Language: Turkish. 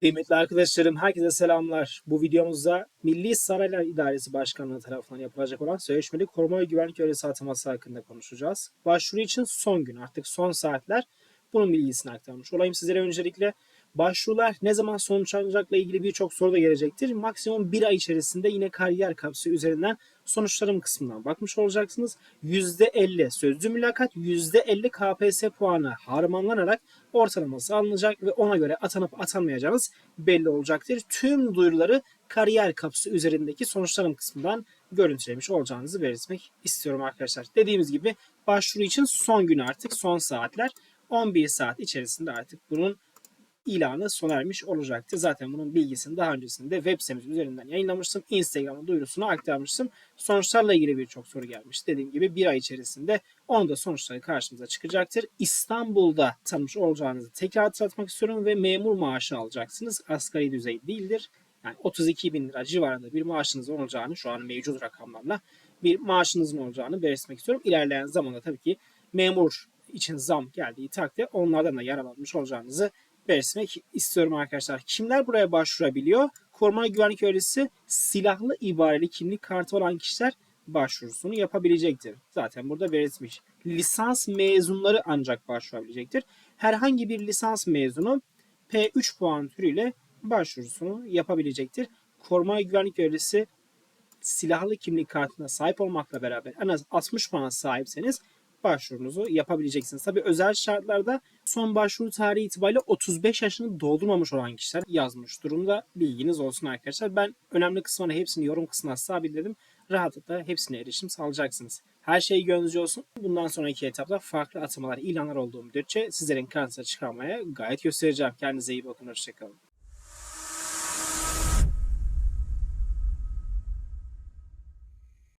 Kıymetli arkadaşlarım, herkese selamlar. Bu videomuzda Milli Saraylar İdaresi Başkanlığı tarafından yapılacak olan Sözleşmeli Koruma ve Güvenlik Görevlisi ataması hakkında konuşacağız. Başvuru için son gün, artık son saatler. Bunun bilgisini aktarmış olayım sizlere öncelikle. Başvurular ne zaman sonuçlanacakla ilgili birçok soru da gelecektir. Maksimum bir ay içerisinde yine kariyer kapısı üzerinden sonuçlarım kısmından bakmış olacaksınız. %50 sözlü mülakat, %50 KPSS puanı harmanlanarak ortalaması alınacak ve ona göre atanıp atanmayacağınız belli olacaktır. Tüm duyuruları kariyer kapısı üzerindeki sonuçlarım kısmından görüntülemiş olacağınızı belirtmek istiyorum arkadaşlar. Dediğimiz gibi başvuru için son gün artık son saatler 11 saat içerisinde artık bunun ilanı sona ermiş olacaktır. Zaten bunun bilgisini daha öncesinde web sitemiz üzerinden yayınlamıştım. Instagram'a duyurusunu aktarmıştım. Sonuçlarla ilgili birçok soru gelmiş. Dediğim gibi bir ay içerisinde onun da sonuçları karşımıza çıkacaktır. İstanbul'da tanımış olacağınızı tekrar hatırlatmak istiyorum ve memur maaşı alacaksınız. Asgari düzey değildir. Yani 32 bin lira civarında bir maaşınız olacağını şu an mevcut rakamlarla bir maaşınızın olacağını belirtmek istiyorum. İlerleyen zamanda tabii ki memur için zam geldiği takdirde onlardan da yararlanmış olacağınızı belirtmek istiyorum arkadaşlar. Kimler buraya başvurabiliyor? Koruma ve Güvenlik Görevlisi silahlı ibareli kimlik kartı olan kişiler başvurusunu yapabilecektir. Zaten burada belirtmiş. Lisans mezunları ancak başvurabilecektir. Herhangi bir lisans mezunu P3 puan türüyle başvurusunu yapabilecektir. Koruma ve Güvenlik Görevlisi silahlı kimlik kartına sahip olmakla beraber en az 60 puan sahipseniz başvurunuzu yapabileceksiniz. Tabii özel şartlarda son başvuru tarihi itibariyle 35 yaşını doldurmamış olan kişiler yazmış durumda. Bilginiz olsun arkadaşlar. Ben önemli kısmını hepsini yorum kısmına sabitledim. Rahatlıkla hepsine erişim sağlayacaksınız. Her şey gönlünüzce olsun. Bundan sonraki etapta farklı atamalar, ilanlar olduğu müddetçe sizlerin karşınıza çıkarmaya gayet göstereceğim. Kendinize iyi bakın. Hoşçakalın.